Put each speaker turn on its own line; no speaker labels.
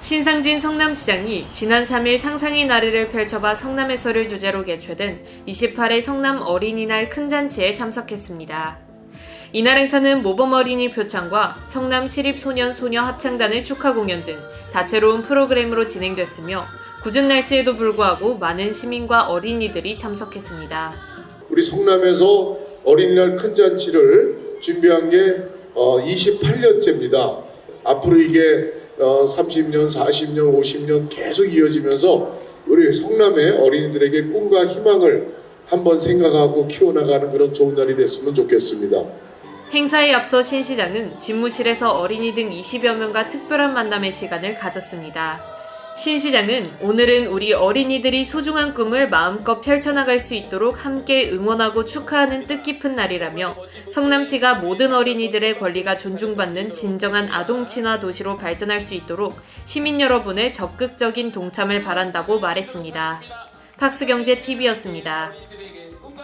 신상진 성남시장이 지난 3일 상상의 나래를 펼쳐봐 성남에서를 주제로 개최된 28회 성남 어린이날 큰 잔치에 참석했습니다. 이날 행사는 모범 어린이 표창과 성남 시립소년 소녀 합창단의 축하 공연 등 다채로운 프로그램으로 진행됐으며 굳은 날씨에도 불구하고 많은 시민과 어린이들이 참석했습니다.
우리 성남에서 어린이날 큰 잔치를 준비한 게 어, 28년째입니다. 앞으로 이게 어, 30년, 40년, 50년 계속 이어지면서 우리 성남의 어린이들에게 꿈과 희망을 한번 생각하고 키워나가는 그런 좋은 날이 됐으면 좋겠습니다.
행사에 앞서 신 시장은 집무실에서 어린이 등 20여 명과 특별한 만남의 시간을 가졌습니다. 신 시장은 오늘은 우리 어린이들이 소중한 꿈을 마음껏 펼쳐나갈 수 있도록 함께 응원하고 축하하는 뜻깊은 날이라며 성남시가 모든 어린이들의 권리가 존중받는 진정한 아동 친화 도시로 발전할 수 있도록 시민 여러분의 적극적인 동참을 바란다고 말했습니다. 팍스경제 TV였습니다.